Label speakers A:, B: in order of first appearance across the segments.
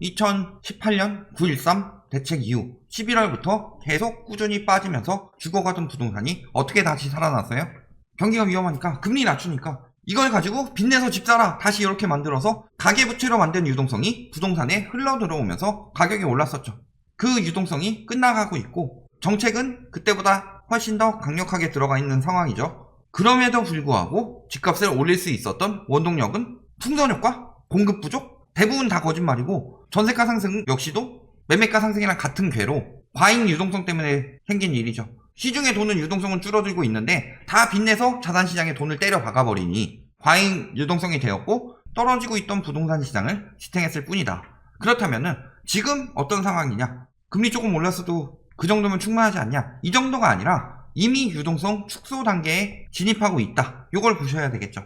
A: 2018년 9.13 대책 이후 11월부터 계속 꾸준히 빠지면서 죽어가던 부동산이 어떻게 다시 살아났어요? 경기가 위험하니까 금리 낮추니까 이걸 가지고 빚내서 집 사라 다시 이렇게 만들어서 가계부채로 만든 유동성이 부동산에 흘러 들어오면서 가격이 올랐었죠. 그 유동성이 끝나가고 있고 정책은 그때보다 훨씬 더 강력하게 들어가 있는 상황이죠. 그럼에도 불구하고 집값을 올릴 수 있었던 원동력은 풍선 효과, 공급 부족, 대부분 다 거짓말이고 전세가 상승 역시도 매매가 상승이랑 같은 궤로 과잉 유동성 때문에 생긴 일이죠. 시중에 돈은 유동성은 줄어들고 있는데 다 빚내서 자산시장에 돈을 때려 박아버리니 과잉 유동성이 되었고 떨어지고 있던 부동산 시장을 지탱했을 뿐이다. 그렇다면은 지금 어떤 상황이냐? 금리 조금 올랐어도 그 정도면 충분하지 않냐? 이 정도가 아니라 이미 유동성 축소 단계에 진입하고 있다. 이걸 보셔야 되겠죠.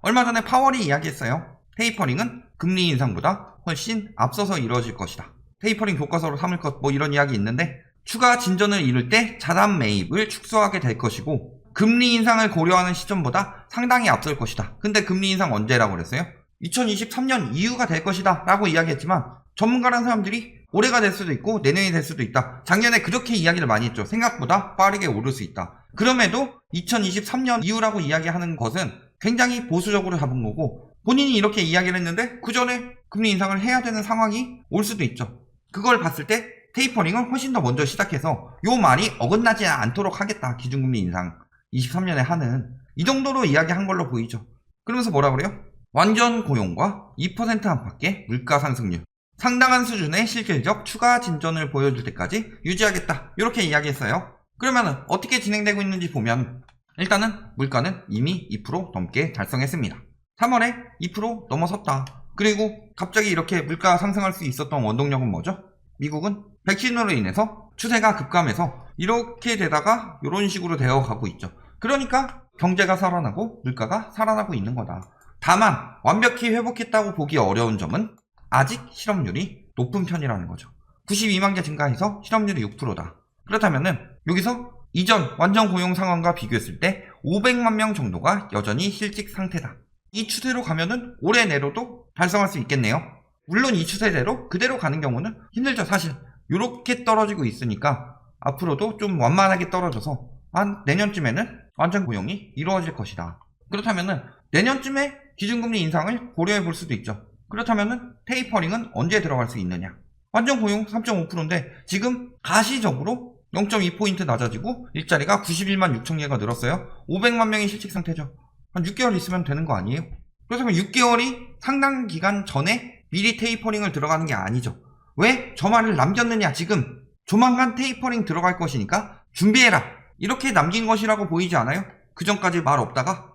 A: 얼마 전에 파월이 이야기했어요. 테이퍼링은 금리 인상보다 훨씬 앞서서 이루어질 것이다. 테이퍼링 교과서로 삼을 것 뭐 이런 이야기 있는데 추가 진전을 이룰 때 자산 매입을 축소하게 될 것이고 금리 인상을 고려하는 시점보다 상당히 앞설 것이다. 근데 금리 인상 언제라고 그랬어요? 2023년 이후가 될 것이다 라고 이야기했지만 전문가라는 사람들이 올해가 될 수도 있고 내년이 될 수도 있다. 작년에 그렇게 이야기를 많이 했죠. 생각보다 빠르게 오를 수 있다. 그럼에도 2023년 이후라고 이야기하는 것은 굉장히 보수적으로 잡은 거고 본인이 이렇게 이야기를 했는데 그 전에 금리 인상을 해야 되는 상황이 올 수도 있죠. 그걸 봤을 때 테이퍼링을 훨씬 더 먼저 시작해서 요 말이 어긋나지 않도록 하겠다. 기준금리 인상 23년에 하는 이 정도로 이야기한 걸로 보이죠. 그러면서 뭐라 그래요? 완전 고용과 2% 안팎의 물가 상승률 상당한 수준의 실질적 추가 진전을 보여줄 때까지 유지하겠다. 이렇게 이야기했어요. 그러면은 어떻게 진행되고 있는지 보면 일단은 물가는 이미 2% 넘게 달성했습니다. 3월에 2% 넘어섰다. 그리고 갑자기 이렇게 물가 상승할 수 있었던 원동력은 뭐죠? 미국은 백신으로 인해서 추세가 급감해서 이렇게 되다가 이런 식으로 되어 가고 있죠. 그러니까 경제가 살아나고 물가가 살아나고 있는 거다. 다만 완벽히 회복했다고 보기 어려운 점은 아직 실업률이 높은 편이라는 거죠. 92만 개 증가해서 실업률이 6%다. 그렇다면은 여기서 이전 완전 고용 상황과 비교했을 때 500만 명 정도가 여전히 실직 상태다. 이 추세로 가면은 올해 내로도 달성할 수 있겠네요. 물론 이 추세대로 그대로 가는 경우는 힘들죠, 사실. 이렇게 떨어지고 있으니까 앞으로도 좀 완만하게 떨어져서 한 내년쯤에는 완전 고용이 이루어질 것이다. 그렇다면은 내년쯤에 기준금리 인상을 고려해 볼 수도 있죠. 그렇다면은 테이퍼링은 언제 들어갈 수 있느냐? 완전 고용 3.5%인데 지금 가시적으로 0.2포인트 낮아지고 일자리가 91만 6천 개가 늘었어요. 500만 명이 실직 상태죠. 한 6개월 있으면 되는 거 아니에요? 그렇다면 6개월이 상당 기간 전에 미리 테이퍼링을 들어가는 게 아니죠. 왜? 저 말을 남겼느냐 지금. 조만간 테이퍼링 들어갈 것이니까 준비해라. 이렇게 남긴 것이라고 보이지 않아요? 그 전까지 말 없다가?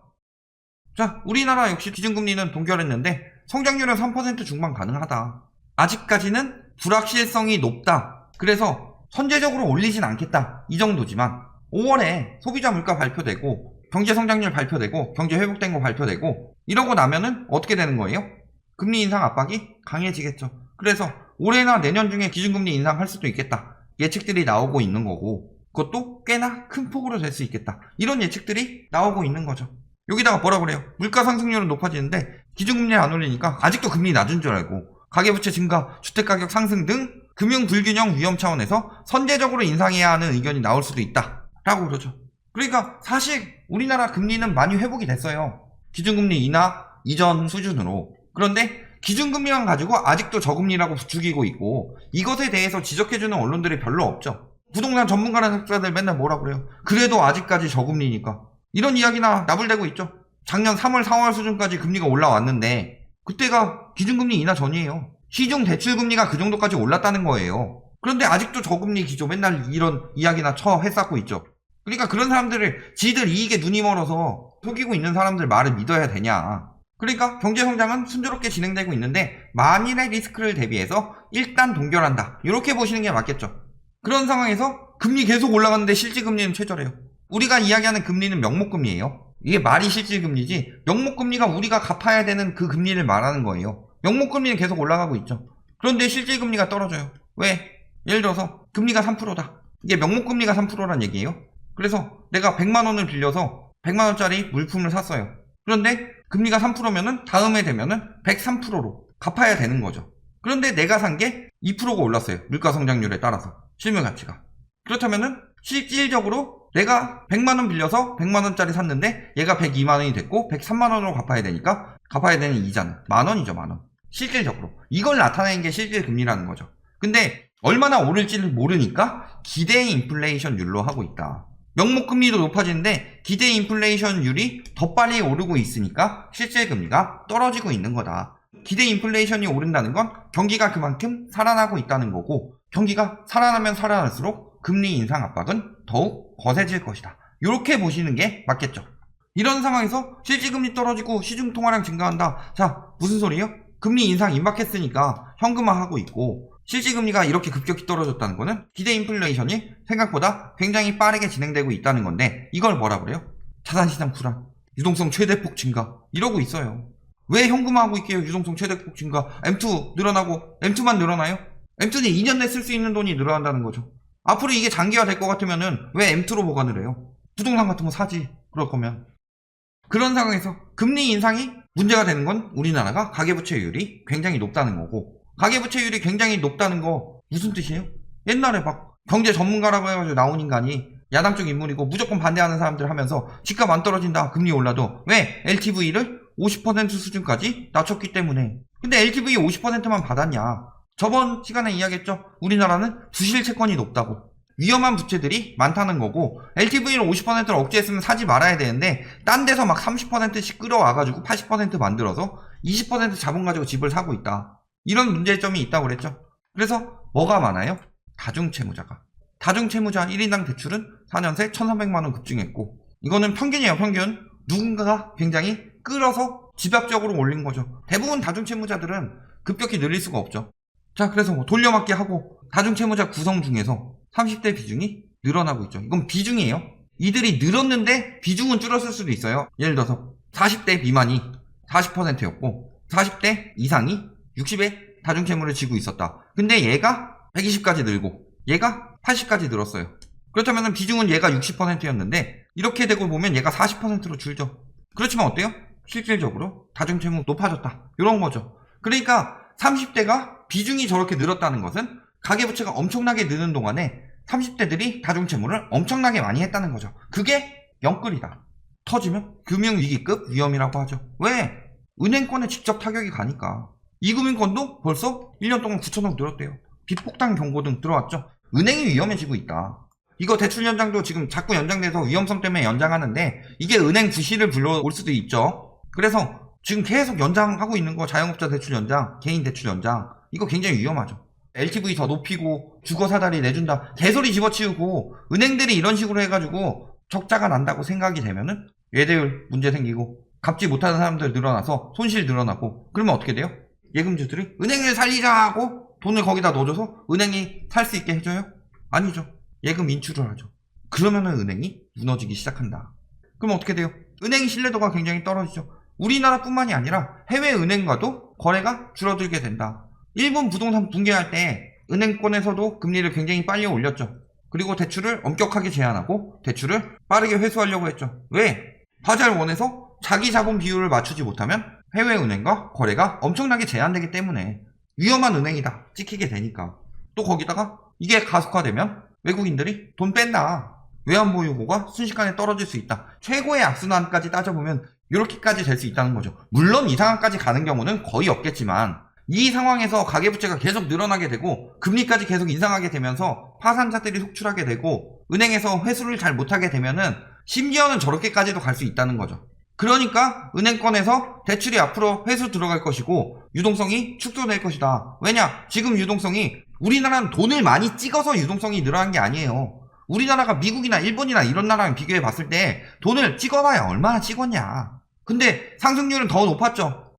A: 자 우리나라 역시 기준금리는 동결했는데 성장률은 3% 중반 가능하다. 아직까지는 불확실성이 높다. 그래서 선제적으로 올리진 않겠다. 이 정도지만 5월에 소비자 물가 발표되고 경제 성장률 발표되고 경제 회복된 거 발표되고 이러고 나면은 어떻게 되는 거예요? 금리 인상 압박이 강해지겠죠. 그래서 올해나 내년 중에 기준금리 인상할 수도 있겠다. 예측들이 나오고 있는 거고 그것도 꽤나 큰 폭으로 될 수 있겠다. 이런 예측들이 나오고 있는 거죠. 여기다가 뭐라 그래요? 물가 상승률은 높아지는데 기준금리 안 올리니까 아직도 금리 낮은 줄 알고 가계부채 증가, 주택가격 상승 등 금융 불균형 위험 차원에서 선제적으로 인상해야 하는 의견이 나올 수도 있다. 라고 그러죠. 그러니까 사실 우리나라 금리는 많이 회복이 됐어요. 기준금리 인하 이전 수준으로. 그런데 기준금리만 가지고 아직도 저금리라고 부추기고 있고 이것에 대해서 지적해주는 언론들이 별로 없죠. 부동산 전문가라는 학자들 맨날 뭐라 그래요. 그래도 아직까지 저금리니까. 이런 이야기나 나불대고 있죠. 작년 3월, 4월 수준까지 금리가 올라왔는데 그때가 기준금리 인하 전이에요. 시중 대출금리가 그 정도까지 올랐다는 거예요. 그런데 아직도 저금리 기조 맨날 이런 이야기나 처 해쌓고 있죠. 그러니까 그런 사람들을 지들 이익에 눈이 멀어서 속이고 있는 사람들 말을 믿어야 되냐. 그러니까 경제 성장은 순조롭게 진행되고 있는데 만일의 리스크를 대비해서 일단 동결한다. 이렇게 보시는 게 맞겠죠. 그런 상황에서 금리 계속 올라가는데 실질 금리는 최저래요. 우리가 이야기하는 금리는 명목금리예요. 이게 말이 실질금리지 명목금리가 우리가 갚아야 되는 그 금리를 말하는 거예요. 명목금리는 계속 올라가고 있죠. 그런데 실질금리가 떨어져요. 왜? 예를 들어서 금리가 3%다. 이게 명목금리가 3%란 얘기예요. 그래서 내가 100만 원을 빌려서 100만 원짜리 물품을 샀어요. 그런데 금리가 3%면은 다음에 되면은 103%로 갚아야 되는 거죠. 그런데 내가 산 게 2%가 올랐어요. 물가 성장률에 따라서. 실물 가치가. 그렇다면은 실질적으로 내가 100만원 빌려서 100만원짜리 샀는데 얘가 102만원이 됐고 103만원으로 갚아야 되니까 갚아야 되는 이자는 만원이죠, 만원. 실질적으로. 이걸 나타내는 게 실질 금리라는 거죠. 근데 얼마나 오를지를 모르니까 기대 인플레이션율로 하고 있다. 명목 금리도 높아지는데 기대 인플레이션율이 더 빨리 오르고 있으니까 실질 금리가 떨어지고 있는 거다. 기대 인플레이션이 오른다는 건 경기가 그만큼 살아나고 있다는 거고 경기가 살아나면 살아날수록 금리 인상 압박은 더욱 거세질 것이다. 이렇게 보시는 게 맞겠죠. 이런 상황에서 실질금리 떨어지고 시중 통화량 증가한다. 자, 무슨 소리예요? 금리 인상 임박했으니까 현금화하고 있고 실질금리가 이렇게 급격히 떨어졌다는 거는 기대 인플레이션이 생각보다 굉장히 빠르게 진행되고 있다는 건데 이걸 뭐라 그래요? 자산시장 불안, 유동성 최대폭 증가 이러고 있어요. 왜 현금화하고 있게요? 유동성 최대폭 증가 M2 늘어나고 M2만 늘어나요? M2는 2년 내 쓸 수 있는 돈이 늘어난다는 거죠. 앞으로 이게 장기화 될 것 같으면은 왜 M2로 보관을 해요? 부동산 같은 거 사지. 그럴 거면. 그런 상황에서 금리 인상이 문제가 되는 건 우리나라가 가계부채율이 굉장히 높다는 거고 가계부채율이 굉장히 높다는 거 무슨 뜻이에요? 옛날에 막 경제 전문가라고 해가지고 나온 인간이 야당 쪽 인물이고 무조건 반대하는 사람들 하면서 집값 안 떨어진다 금리 올라도. 왜? LTV를 50% 수준까지 낮췄기 때문에. 근데 LTV 50%만 받았냐? 저번 시간에 이야기했죠? 우리나라는 부실 채권이 높다고. 위험한 부채들이 많다는 거고 LTV를 50%를 억제했으면 사지 말아야 되는데 딴 데서 막 30%씩 끌어와가지고 80% 만들어서 20% 자본 가지고 집을 사고 있다 이런 문제점이 있다고 그랬죠. 그래서 뭐가 많아요? 다중채무자가. 다중채무자 1인당 대출은 4년 새 1300만원 급증했고 이거는 평균이에요 평균. 누군가가 굉장히 끌어서 집약적으로 올린 거죠. 대부분 다중채무자들은 급격히 늘릴 수가 없죠. 자 그래서 뭐 돌려막기 하고 다중채무자 구성 중에서 30대 비중이 늘어나고 있죠. 이건 비중이에요. 이들이 늘었는데 비중은 줄었을 수도 있어요. 예를 들어서 40대 미만이 40%였고 40대 이상이 60에 다중채무를 지고 있었다 근데 얘가 120까지 늘고 얘가 80까지 늘었어요. 그렇다면 비중은 얘가 60%였는데 이렇게 되고 보면 얘가 40%로 줄죠. 그렇지만 어때요? 실질적으로 다중채무 높아졌다. 이런 거죠. 그러니까 30대가 비중이 저렇게 늘었다는 것은 가계부채가 엄청나게 느는 동안에 30대들이 다중채무를 엄청나게 많이 했다는 거죠. 그게 영끌이다. 터지면 금융위기급 위험이라고 하죠. 왜? 은행권에 직접 타격이 가니까. 이금융권도 벌써 1년 동안 9천억 늘었대요. 빚폭탄 경고 등 들어왔죠. 은행이 위험해지고 있다. 이거 대출 연장도 지금 자꾸 연장돼서 위험성 때문에 연장하는데 이게 은행 부실을 불러올 수도 있죠. 그래서 지금 계속 연장하고 있는 거 자영업자 대출 연장, 개인 대출 연장 이거 굉장히 위험하죠. LTV 더 높이고 주거 사다리 내준다 개소리 집어치우고 은행들이 이런 식으로 해가지고 적자가 난다고 생각이 되면은 예대율 문제 생기고 갚지 못하는 사람들 늘어나서 손실 늘어나고 그러면 어떻게 돼요? 예금주들이 은행을 살리자 하고 돈을 거기다 넣어줘서 은행이 살 수 있게 해줘요? 아니죠. 예금 인출을 하죠. 그러면은 은행이 무너지기 시작한다. 그럼 어떻게 돼요? 은행 신뢰도가 굉장히 떨어지죠. 우리나라뿐만이 아니라 해외 은행과도 거래가 줄어들게 된다. 일본 부동산 붕괴할 때 은행권에서도 금리를 굉장히 빨리 올렸죠. 그리고 대출을 엄격하게 제한하고 대출을 빠르게 회수하려고 했죠. 왜? 바잘 원에서 자기 자본 비율을 맞추지 못하면 해외 은행과 거래가 엄청나게 제한되기 때문에 위험한 은행이다. 찍히게 되니까. 또 거기다가 이게 가속화되면 외국인들이 돈 뺀다. 외환 보유고가 순식간에 떨어질 수 있다. 최고의 악순환까지 따져보면 이렇게까지 될 수 있다는 거죠. 물론 이 상황까지 가는 경우는 거의 없겠지만 이 상황에서 가계부채가 계속 늘어나게 되고 금리까지 계속 인상하게 되면서 파산자들이 속출하게 되고 은행에서 회수를 잘 못하게 되면은 심지어는 저렇게까지도 갈 수 있다는 거죠. 그러니까 은행권에서 대출이 앞으로 회수 들어갈 것이고 유동성이 축소될 것이다. 왜냐? 지금 유동성이 우리나라는 돈을 많이 찍어서 유동성이 늘어난 게 아니에요. 우리나라가 미국이나 일본이나 이런 나라랑 비교해 봤을 때 돈을 찍어봐야 얼마나 찍었냐. 근데 상승률은 더 높았죠.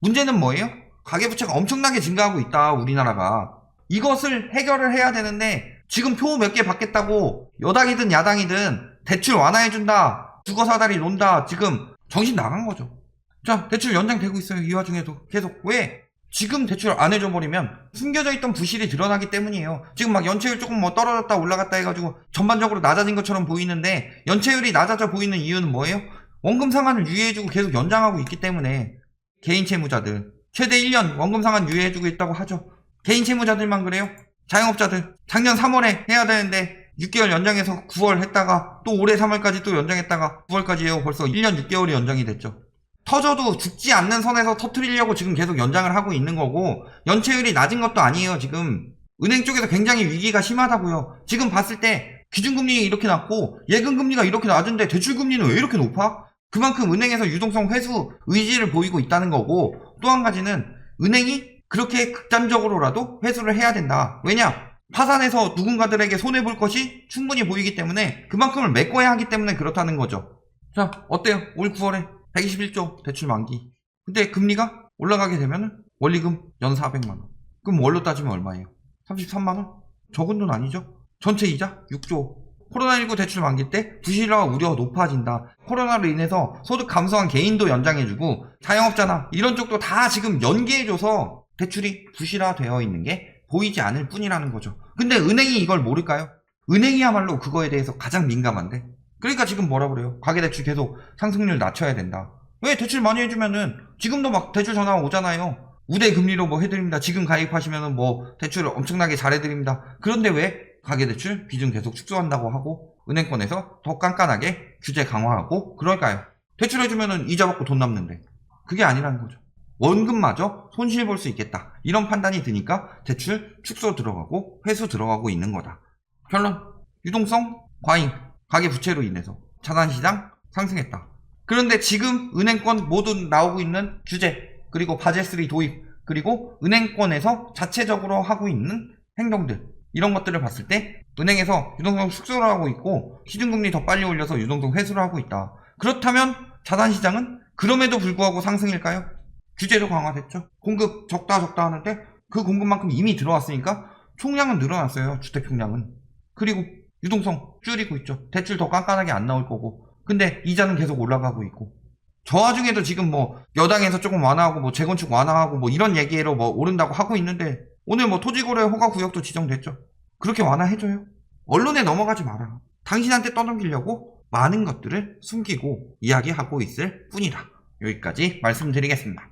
A: 문제는 뭐예요? 가계부채가 엄청나게 증가하고 있다, 우리나라가. 이것을 해결을 해야 되는데 지금 표 몇 개 받겠다고 여당이든 야당이든 대출 완화해준다, 주거사다리 논다, 지금 정신 나간 거죠. 자, 대출 연장되고 있어요. 이 와중에도 계속. 왜? 지금 대출 안 해줘버리면 숨겨져 있던 부실이 드러나기 때문이에요. 지금 막 연체율 조금 뭐 떨어졌다 올라갔다 해가지고 전반적으로 낮아진 것처럼 보이는데 연체율이 낮아져 보이는 이유는 뭐예요? 원금 상환을 유예해주고 계속 연장하고 있기 때문에 개인 채무자들 최대 1년 원금 상환 유예해주고 있다고 하죠. 개인 채무자들만 그래요. 자영업자들 작년 3월에 해야 되는데 6개월 연장해서 9월 했다가 또 올해 3월까지 또 연장했다가 9월까지 해요. 벌써 1년 6개월이 연장이 됐죠. 터져도 죽지 않는 선에서 터트리려고 지금 계속 연장을 하고 있는 거고 연체율이 낮은 것도 아니에요. 지금 은행 쪽에서 굉장히 위기가 심하다고요. 지금 봤을 때 기준금리 이렇게 낮고 예금금리가 이렇게 낮은데 대출금리는 왜 이렇게 높아? 그만큼 은행에서 유동성 회수 의지를 보이고 있다는 거고 또 한 가지는 은행이 그렇게 극단적으로라도 회수를 해야 된다. 왜냐? 파산해서 누군가들에게 손해볼 것이 충분히 보이기 때문에 그만큼을 메꿔야 하기 때문에 그렇다는 거죠. 자, 어때요? 올 9월에 121조 대출 만기. 근데 금리가 올라가게 되면 원리금 연 400만원. 그럼 월로 따지면 얼마예요? 33만원? 적은 돈 아니죠? 전체 이자 6조. 코로나19 대출 만기 때 부실화 우려 높아진다. 코로나로 인해서 소득 감소한 개인도 연장해주고 자영업자나 이런 쪽도 다 지금 연계해줘서 대출이 부실화되어 있는 게 보이지 않을 뿐이라는 거죠. 근데 은행이 이걸 모를까요? 은행이야말로 그거에 대해서 가장 민감한데. 그러니까 지금 뭐라 그래요? 가계대출 계속 상승률 낮춰야 된다. 왜 대출 많이 해주면은 지금도 막 대출 전화 오잖아요. 우대 금리로 뭐 해드립니다. 지금 가입하시면은 뭐 대출 엄청나게 잘해드립니다. 그런데 왜 가계대출 비중 계속 축소한다고 하고 은행권에서 더 깐깐하게 규제 강화하고 그럴까요? 대출해주면은 이자 받고 돈 남는데 그게 아니라는 거죠. 원금마저 손실 볼 수 있겠다. 이런 판단이 드니까 대출 축소 들어가고 회수 들어가고 있는 거다. 결론 유동성 과잉 가계 부채로 인해서 자산 시장 상승했다. 그런데 지금 은행권 모두 나오고 있는 규제 그리고 바젤3 도입 그리고 은행권에서 자체적으로 하고 있는 행동들 이런 것들을 봤을 때 은행에서 유동성 축소를 하고 있고 기준금리 더 빨리 올려서 유동성 회수를 하고 있다. 그렇다면 자산시장은 그럼에도 불구하고 상승일까요? 규제도 강화됐죠. 공급 적다 적다 하는데 그 공급만큼 이미 들어왔으니까 총량은 늘어났어요. 주택 총량은. 그리고 유동성 줄이고 있죠. 대출 더 깐깐하게 안 나올 거고. 근데 이자는 계속 올라가고 있고. 저 와중에도 지금 뭐 여당에서 조금 완화하고 뭐 재건축 완화하고 뭐 이런 얘기로 뭐 오른다고 하고 있는데 오늘 뭐 토지거래 허가 구역도 지정됐죠. 그렇게 완화해줘요. 언론에 넘어가지 마라. 당신한테 떠넘기려고 많은 것들을 숨기고 이야기하고 있을 뿐이다. 여기까지 말씀드리겠습니다.